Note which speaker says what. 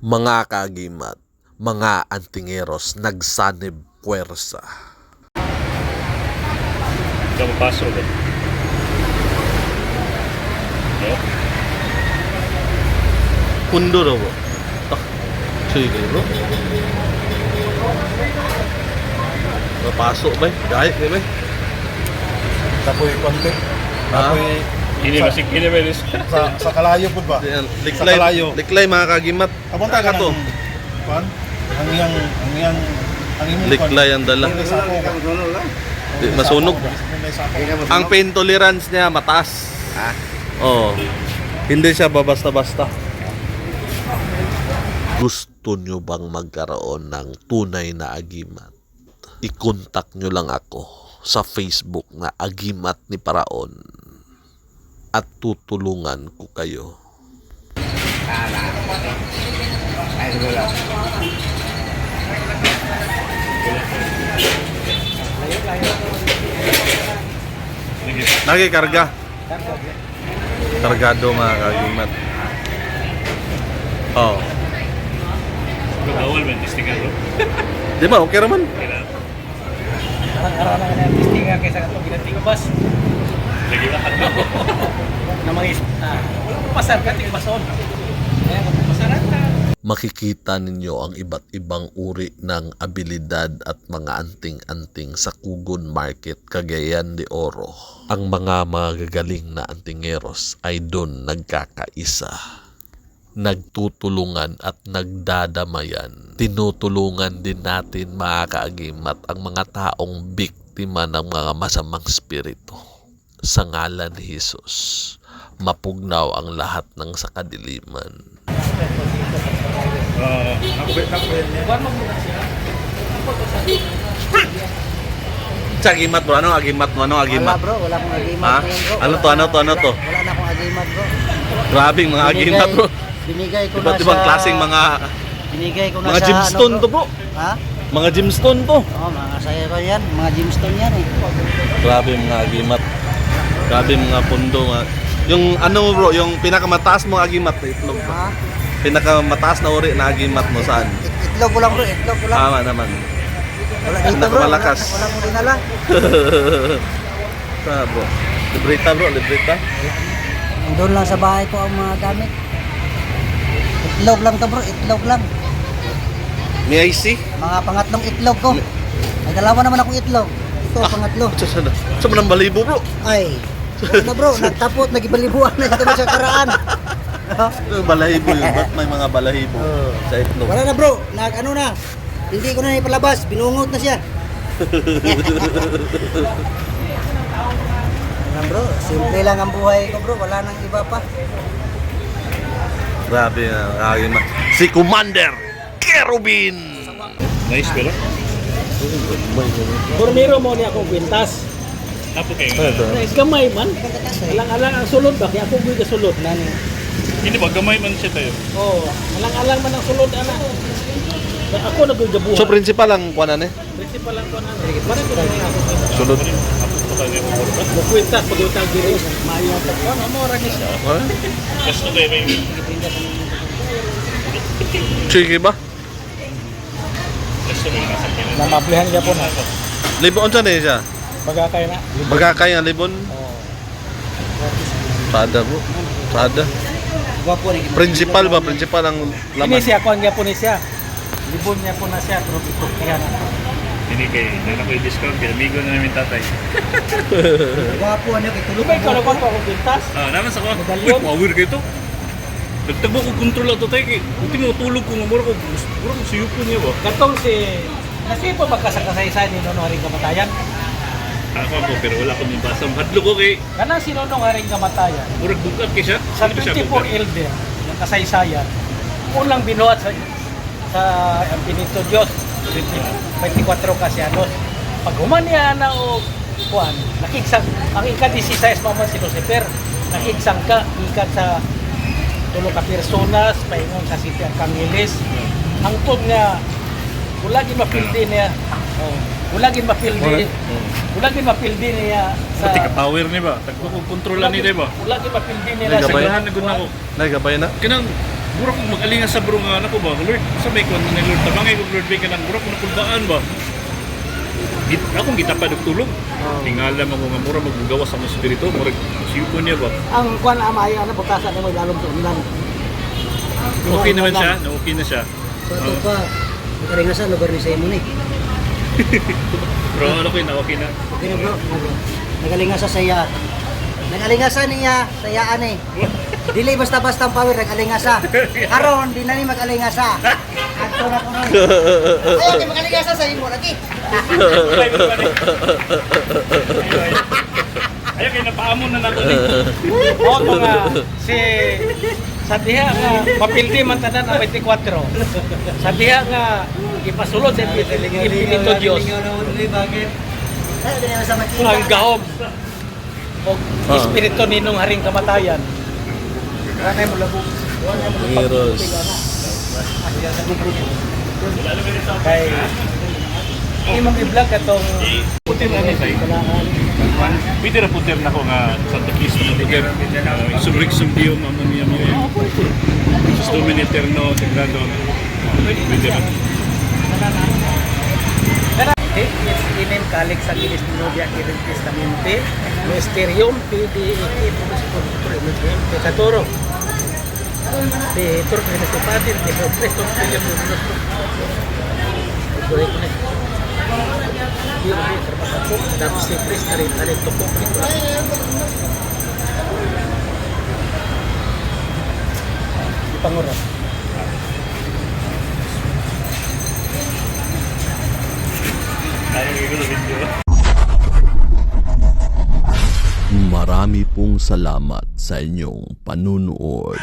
Speaker 1: Mga kagimat, mga antingeros, nagsanib puwersa.
Speaker 2: Ikaw mapasok ba? No?
Speaker 3: Pundo daw bro. Ah, sige bro. Napasok ba? Gayet ba?
Speaker 4: Tapoy konti.
Speaker 3: Ah.
Speaker 2: Hindi
Speaker 4: sa,
Speaker 2: masig hindi ba this?
Speaker 4: sa, sa kalayo po ba?
Speaker 3: Yan,
Speaker 4: Sa
Speaker 3: liklay,
Speaker 4: kalayo.
Speaker 3: liklay mga kagimat.
Speaker 4: Kabunta ka
Speaker 3: to.
Speaker 4: kuan? Ang iyang ang iyang ang imong
Speaker 3: Liklay ang dala. Di, masunog. Ang pain tolerance niya mataas. Ha? Oo. Hindi siya babasta-basta.
Speaker 1: Gusto nyo bang magkaroon ng tunay na agimat? I-contact nyo lang ako sa Facebook na Agimat ni Paraon at tutulungan ko kayo.
Speaker 3: Nagikarga. Kargado mga kagimat. Oo.
Speaker 2: Bawal ba yung sticker bro?
Speaker 3: Di ba? Okay raman.
Speaker 2: Kailangan.
Speaker 5: Araw na nga testing nga kaysa katong ginanting bus
Speaker 2: Lagi lahat no?
Speaker 5: na mga is ah, wala ko pasar ka ting bason. Kaya kung pasaran ka.
Speaker 1: Makikita ninyo ang iba't ibang uri ng abilidad at mga anting-anting sa Kugon Market, Cagayan de Oro. Ang mga magagaling na antingeros ay doon nagkakaisa. Nagtutulungan at nagdadamayan. Tinutulungan din natin mga kaagimat ang mga taong biktima ng mga masamang spirito. Sa ngalan ni Jesus, mapugnaw ang lahat ng sakadiliman.
Speaker 2: Ah, ako ba? Ako ba?
Speaker 5: Buwan mo muna siya.
Speaker 3: Sa agimat bro. Anong agimat mo? Anong
Speaker 6: Wala
Speaker 3: agimat?
Speaker 6: bro, wala akong agimat
Speaker 3: Ha?
Speaker 6: ngayon bro.
Speaker 3: Ano
Speaker 6: Wala
Speaker 3: to, ano to, ano
Speaker 6: wala-
Speaker 3: to?
Speaker 6: Wala na akong agimat bro.
Speaker 3: Grabing mga agimat bro.
Speaker 6: Binigay ko
Speaker 3: Iba't
Speaker 6: na
Speaker 3: ibang
Speaker 6: sa...
Speaker 3: klaseng mga
Speaker 6: Binigay ko na
Speaker 3: mga
Speaker 6: sa...
Speaker 3: gemstone
Speaker 6: ano,
Speaker 3: to bro.
Speaker 6: Ha?
Speaker 3: Mga gemstone to.
Speaker 6: Oo, mga saya ko yan. Mga gemstone yan eh.
Speaker 3: Grabe mga agimat. Grabe mga pundo. Mga... Yung ano bro, yung pinakamataas mo agimat na itlog.
Speaker 6: Ha?
Speaker 3: Pinakamataas na uri na agimat mo saan?
Speaker 6: It itlog ko lang bro, itlog ko lang.
Speaker 3: Tama naman.
Speaker 6: Wala dito bro, wala,
Speaker 3: Pinakamalakas.
Speaker 6: wala mo dinala.
Speaker 3: Sa bro. Libreta bro, libreta.
Speaker 6: Doon lang sa bahay ko ang mga gamit. Itlog lang to bro, itlog lang.
Speaker 3: May I see?
Speaker 6: Mga pangatlong itlog ko. May dalawa naman akong itlog. Ito, pangatlo.
Speaker 3: Sa sa sa manang balibo bro.
Speaker 6: Ay, wala na bro, nagtapot, nagibalibuan na ito sa karaan.
Speaker 3: Balahibo yun. Ba't may mga balahibo sa itlog?
Speaker 6: Wala na bro, nag ano na. Hindi ko na ipalabas, binungot na siya. Ayan bro, simple lang ang buhay ko bro, wala nang iba pa.
Speaker 3: Grabe na agimat. Si Commander Kerubin.
Speaker 2: Nice pero?
Speaker 5: Formero mo ni akong kwintas.
Speaker 2: Apo kayo nga.
Speaker 5: Na gamay man. Alang-alang ang sulod ba kaya ako gyud ka sulod nani.
Speaker 2: Hindi ba gamay man siya tayo?
Speaker 5: Oh, alang-alang man ang sulod ana. Na ako na gyud gabuhat.
Speaker 3: So principal ang kuanan eh.
Speaker 5: principal lang ko na. Mara ko na ako.
Speaker 3: Sunod.
Speaker 2: Apo ko tayo mo bro.
Speaker 5: Mo kwintas pag utang diri. Maayo ta ko ano mo ra ni siya.
Speaker 2: Gusto kayo may
Speaker 3: Sige ba?
Speaker 2: gusto may nasakyan.
Speaker 5: Na mablihan niya po na.
Speaker 3: Libon sa niya siya.
Speaker 5: Pagkakay na.
Speaker 3: Libon.
Speaker 5: Oh.
Speaker 3: Sada bro. Sada.
Speaker 6: Gwapo rin.
Speaker 3: Principal ba? Principal ang
Speaker 5: Ini
Speaker 3: laman.
Speaker 5: siya kuan niya po ni siya. Libon niya po na siya pero ipuktihan na.
Speaker 2: Hindi kayo. Dahil ako i-discount kaya amigo na namin tatay.
Speaker 6: Gwapo ano kay tulog.
Speaker 5: Ko na ko ako kwintas.
Speaker 2: Ah, naman sa ko. Uy, mawir kayo to. Nagtagbo ko kontrol ato tayo kay. Buti mo tulog ko nga mura ko. Mura ko siyupo niya ba?
Speaker 5: Katong si Kasi po magkasakasaysayan ni Nonong Haring Kamatayan.
Speaker 2: Ako po pero wala ko nang basa. Hadlo ko kay.
Speaker 5: Kanang si Nonong Haring Kamatayan,
Speaker 2: Murag bukat kay siya.
Speaker 5: sa
Speaker 2: Hindi ba siya
Speaker 5: 24
Speaker 2: bukat?
Speaker 5: elder ng kasaysayan, unang binuhat sa sa ang pinito Diyos, 24 kasyanos. Pag humaniya na o kuan, nakiksang, ang ika-16 pa man si Lucifer, nakiksang ka, ikat sa tulo ka personas, paingon sa City Arcangeles. Ang tod nga, wala gid mapildi niya. Oh, wala gid mapildi. Wala gid mapildi niya sa
Speaker 2: Pati ka power ni ba? Tagbo ko kontrolan ni ba?
Speaker 5: Wala gid mapildi niya
Speaker 3: Nagabay.
Speaker 5: sa
Speaker 2: Sagahan na gud nako.
Speaker 3: Nagabay na.
Speaker 2: Kanang Mura kong magalinga sa bro nga ko ba? Lord, sa may kwan ni Lord, tabangay ko Lord, bay ka lang, mura kong nakulbaan ba? Git, akong gitapad og tulog. Tingala mo nga mura magbugawa sa mga spirito, mura siyuko niya ba?
Speaker 5: Ang kwan amay ano butasan ni mo lalong tunan.
Speaker 2: Okay naman siya, na okay na siya.
Speaker 6: So ito pa, karingasan lugar ni sa imo ni.
Speaker 2: Pero ano ko na okay na.
Speaker 6: Okay na bro, na bro. Nagalingasa sa iya. Nagalingasa niya, sa iyaan eh. Dili basta-basta ang power, nagalingasa. Karon, di na ni magalingasa. Ato na ko nun. Ayaw, di magalingasa sa imo lagi.
Speaker 2: Ayaw kayo napaamon na nato ni.
Speaker 5: O mga si sa diha nga mapildi man tanan ang 24. Sa diha nga ipasulod sa Espiritu Dios
Speaker 6: Ayaw, di na sa makita.
Speaker 5: ang gahom o espiritu ninong haring kamatayan. Kanay mo labo.
Speaker 3: Heroes.
Speaker 5: Kay imong i-vlog atong
Speaker 2: Putir na ni tay. Pwede na putir na ko nga Santa Cristo na putir. Subrik sumdiyo mamon niya mo. Sus Domini Eterno, Sagrado. Pwede na.
Speaker 5: Inem kalik sa Gilis Novia Kirin Testamente Mysterium PDET Pesatoro de Tur Patin de Cristo Pilum Boleh ko na. Di ba terpaksa dapat si Chris dari dari toko itu. Di
Speaker 7: salamat sa inyong panunood.